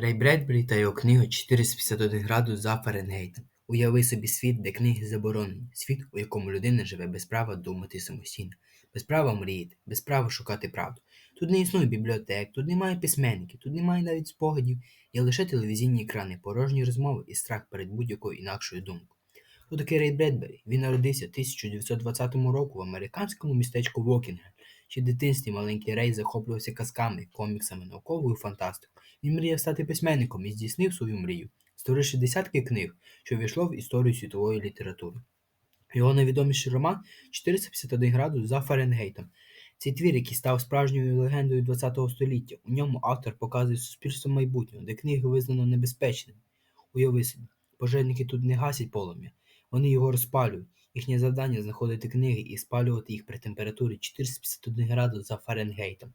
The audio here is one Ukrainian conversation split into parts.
Рей Бредбері та його книга «451 градус за Фаренгейтом». Уяви собі світ, де книги заборонені, світ, у якому людина живе без права думати самостійно, без права мріяти, без права шукати правду. Тут не існує бібліотек, тут немає письменників, тут немає навіть спогадів, є лише телевізійні екрани, порожні розмови і страх перед будь-якою інакшою думкою. Хто такий Рей Бредбері? Він народився 1920 року в американському містечку Вокінгем. Ще в дитинстві маленький Рей захоплювався казками, коміксами, науковою фантастикою. Він мріяв стати письменником і здійснив свою мрію, створивши десятки книг, що ввійшло в історію світової літератури. Його найвідоміший роман 451 градус за Фаренгейтом. Цей твір, який став справжньою легендою ХХ століття. У ньому автор показує суспільство майбутнього, де книги визнано небезпечними. Уяви собі, пожежники тут не гасять полум'я, вони його розпалюють. Їхнє завдання знаходити книги і спалювати їх при температурі 451 градус за Фаренгейтом.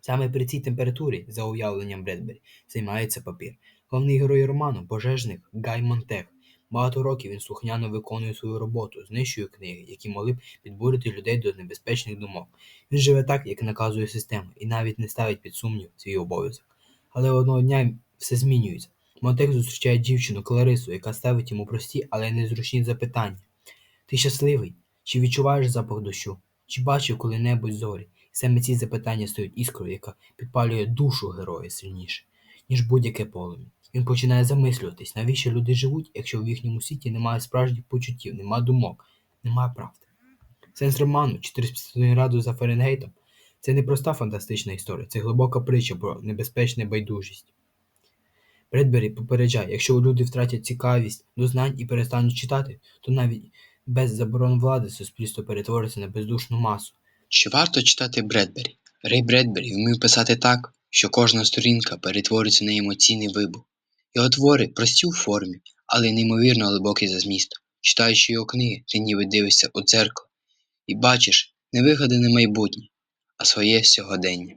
Саме при цій температурі, за уявленням Бредбері, займається папір. Головний герой роману пожежник Гай Монтег. Багато років він слухняно виконує свою роботу, знищує книги, які могли б підбурити людей до небезпечних думок. Він живе так, як наказує система, і навіть не ставить під сумнів свій обов'язок. Але одного дня все змінюється. Монтег зустрічає дівчину Кларису, яка ставить йому прості, але незручні запитання. Ти щасливий? Чи відчуваєш запах дощу? Чи бачив коли-небудь зорі? І саме ці запитання стають іскрою, яка підпалює душу героя сильніше, ніж будь-яке полум'я. Він починає замислюватись, навіщо люди живуть, якщо в їхньому світі немає справжніх почуттів, немає думок, немає правди. Сенс роману 451 градус за Фаренгейтом це не проста фантастична історія, це глибока притча про небезпечну байдужість. Бредбері попереджає, якщо люди втратять цікавість до знань і перестануть читати, то навіть без заборон влади суспільство перетвориться на бездушну масу. Чи варто читати Бредбері? Рей Бредбері вмів писати так, що кожна сторінка перетворюється на емоційний вибух. Його твори прості у формі, але неймовірно глибокі за змістом. Читаючи його книги, ти ніби дивишся у дзеркало і бачиш не вигадане майбутнє, а своє сьогодення.